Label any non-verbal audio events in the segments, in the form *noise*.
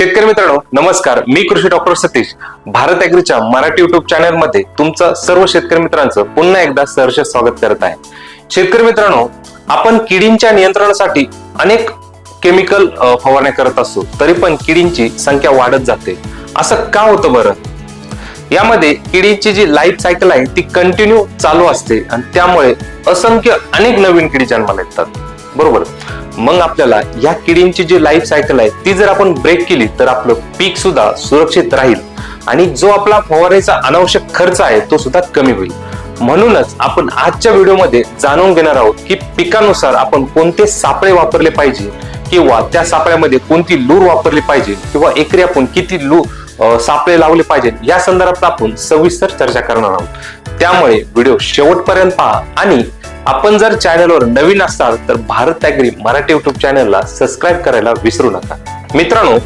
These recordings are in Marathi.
शेतकरी मित्रांनो नमस्कार. मी कृषी डॉक्टर सतीश. भारत ॲग्रीच्या मराठी युट्यूब चॅनलमध्ये तुमचं सर्व शेतकरी मित्रांचं पुन्हा एकदा सहर्ष स्वागत करत आहे. शेतकरी मित्रांनो आपण किडींच्या नियंत्रणासाठी अनेक केमिकल फवारण्या करत असतो तरी पण किडींची संख्या वाढत जाते. असं का होतं बरं? यामध्ये किडीची जी लाईफ सायकल आहे ती कंटिन्यू चालू असते आणि त्यामुळे असंख्य अनेक नवीन किडी जन्माला येतात. बरोबर? मग आपल्याला या किडींची जी लाईफ सायकल आहे ती जर आपण ब्रेक केली तर आपलं पीक सुद्धा सुरक्षित राहील. आणि जो आपला फवारणीचा अनावश्यक खर्च आहे तो सुद्धा कमी होईल. म्हणूनच आपण आजच्या व्हिडिओमध्ये जाणून घेणार आहोत की पिकानुसार आपण कोणते सापळे वापरले पाहिजे किंवा त्या सापळ्यामध्ये कोणती लूर वापरली पाहिजे किंवा एकरी आपण किती लू सापळे लावले पाहिजेत या संदर्भात आपण सविस्तर चर्चा करणार आहोत. त्यामुळे व्हिडिओ शेवटपर्यंत पहा आणि आपण जर चॅनलवर नवीन असाल तर भारत ॲग्री मराठी युट्यूब चॅनलला सबस्क्राईब करायला विसरू नका. मित्रांनो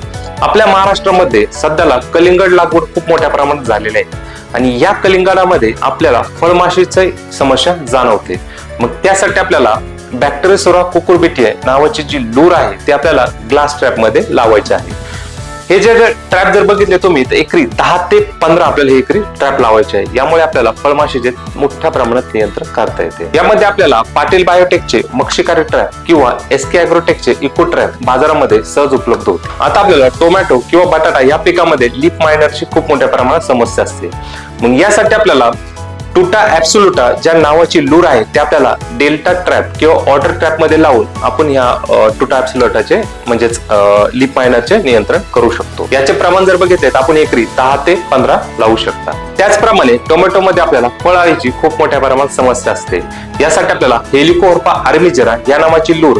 आपल्या महाराष्ट्रामध्ये सध्याला कलिंगड लागवड खूप मोठ्या प्रमाणात झालेली आहे. आणि या कलिंगडामध्ये आपल्याला फळमाशीची समस्या जाणवते. मग त्यासाठी आपल्याला बॅक्टेरियासोरा कुकुरबिटिया नावाची जी लूर आहे ती आपल्याला ग्लास ट्रॅपमध्ये लावायची आहे. हे जे ट्रॅप जर बघितले तुम्ही तर एकरी दहा ते पंधरा आपल्याला हे एकरी ट्रॅप लावायचे आहे. यामुळे आपल्याला फळमाशीचे मोठ्या प्रमाणात नियंत्रण करता येते. यामध्ये आपल्याला पाटील बायोटेकचे मक्षिकारी ट्रॅप किंवा एस के अॅग्रोटेकचे इको ट्रॅप बाजारामध्ये सहज उपलब्ध होते. आता आपल्याला टोमॅटो किंवा बटाटा या पिकामध्ये लीप मायनरची खूप मोठ्या प्रमाणात समस्या असते. मग यासाठी आपल्याला टुटा ऍब्सोल्युटा ज्या नावाची लूर आहे ते आपल्याला डेल्टा ट्रॅप किंवा ऑर्डर ट्रॅपमध्ये लावून आपण ह्या टुटा ऍब्सोल्युटाचे म्हणजेच लिप मायनरचे नियंत्रण करू शकतो. याचे प्रमाण जर बघितले तर आपण एकरी दहा ते पंधरा लावू शकता. त्याचप्रमाणे टोमॅटो मध्ये आपल्याला फळाळीची खूप मोठ्या प्रमाणात समस्या असते. यासाठी आपल्याला हेलिकोर्पा आर्मिजरा या नावाची लूर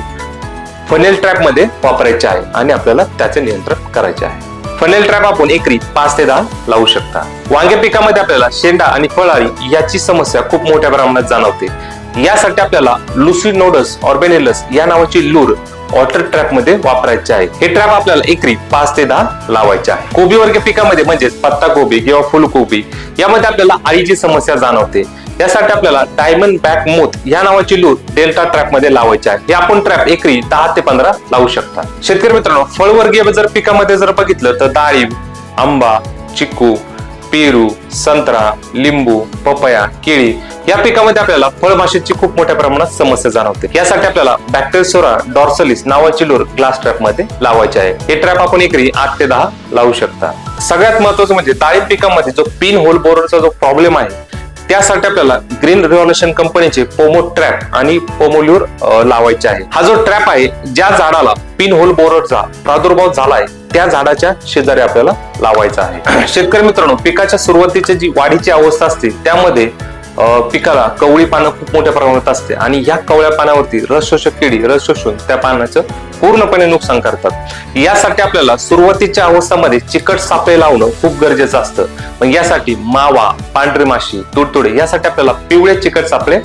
फनेल ट्रॅपमध्ये वापरायचे आहे आणि आपल्याला त्याचे नियंत्रण करायचे आहे. फनेल ट्रॅप आपण एकरी पाच ते दहा लावू शकता. वांगे पिकामध्ये आपल्याला शेंडा आणि फळाळी याची समस्या खूप मोठ्या प्रमाणात जाणवते. यासाठी आपल्याला लुसी नोडस ऑर्बेनेलस या नावाची लूर वॉटर ट्रॅपमध्ये वापरायचे आहे. हे ट्रॅप आपल्याला एकरी पाच ते दहा लावायचे आहे. कोबी वर्ग पिकामध्ये म्हणजेच पत्ता कोबी किंवा फुलकोबी यामध्ये आपल्याला आळीची समस्या जाणवते. यासाठी आपल्याला डायमंड बॅक मोथ या नावाची लूर डेल्टा ट्रॅपमध्ये लावायची आहे. हे आपण ट्रॅप एकरी दहा ते पंधरा लावू शकता. शेतकरी मित्रांनो फळवर्गीय जर पिकामध्ये जर बघितलं तर डाळिंब आंबा चिक्कू पेरू संत्रा लिंबू पपया केळी या पिकामध्ये आपल्याला फळमाशीची खूप मोठ्या प्रमाणात समस्या जाणवते. यासाठी आपल्याला बॅक्टेरियोसोरा डॉर्सलिस नावाची लूर ग्लास ट्रॅपमध्ये लावायचे आहे. हे ट्रॅप आपण एकरी आठ ते दहा लावू शकता. सगळ्यात महत्वाचं म्हणजे डाळिंब पिकामध्ये जो पिन होल बोरचा जो प्रॉब्लेम आहे त्यासाठी आपल्याला ग्रीन रिव्हॉल्युशन कंपनीचे पोमो ट्रॅप आणि पोमोल्यूर लावायचे आहे. हा जो ट्रॅप आहे ज्या झाडाला पिन होल बोररचा प्रादुर्भाव झालाय त्या झाडाच्या शेजारी आपल्याला लावायचा आहे. *clears throat* शेतकरी मित्रांनो पिकाच्या सुरुवातीची जी वाढीची अवस्था असते त्यामध्ये पिकाला कवळी पानं खूप मोठ्या प्रमाणात असते आणि या कवळ्या पानावरती रस शोषक किडी रस शोषून त्या पानाचं पूर्णपणे नुकसान करतात. यासाठी आपल्याला सुरुवातीच्या अवस्थामध्ये चिकट सापळे लावणं खूप गरजेचं असतं. मग यासाठी मावा पांढरी माशी तुडतुडे यासाठी आपल्याला पिवळे चिकट सापळे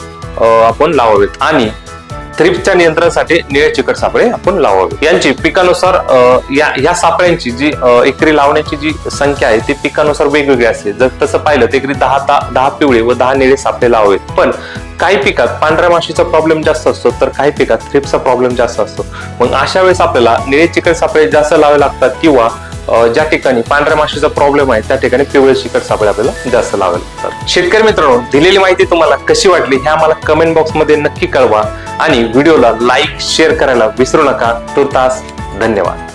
आपण लावावेत. आणि थ्रिप्सच्या नियंत्रणासाठी निळे चिकट सापळे आपण लावावे. यांची पिकानुसार या ह्या सापळ्यांची जी एकरी लावण्याची जी संख्या आहे ती पिकानुसार वेगवेगळी असते. जर तसं पाहिलं तर एकरी दहा ता- दहा पिवळे व दहा निळे सापळे लावावेत. पण काही पिकात पांढऱ्या माशीचा प्रॉब्लेम जास्त असतो तर काही पिकात थ्रिप्सचा प्रॉब्लेम जास्त असतो. मग अशा वेळेस आपल्याला निळे चिकट सापळे जास्त लावे लागतात किंवा ज्या ठिकाणी पांढऱ्या माशीचा प्रॉब्लेम आहे त्या ठिकाणी पिवळे शिखर सापळे आपल्याला जास्त लागेल. लागतात शेतकरी मित्रांनो दिलेली माहिती तुम्हाला कशी वाटली ह्या मला कमेंट बॉक्समध्ये नक्की कळवा आणि व्हिडिओला लाईक शेअर करायला विसरू नका. तुर्तास धन्यवाद.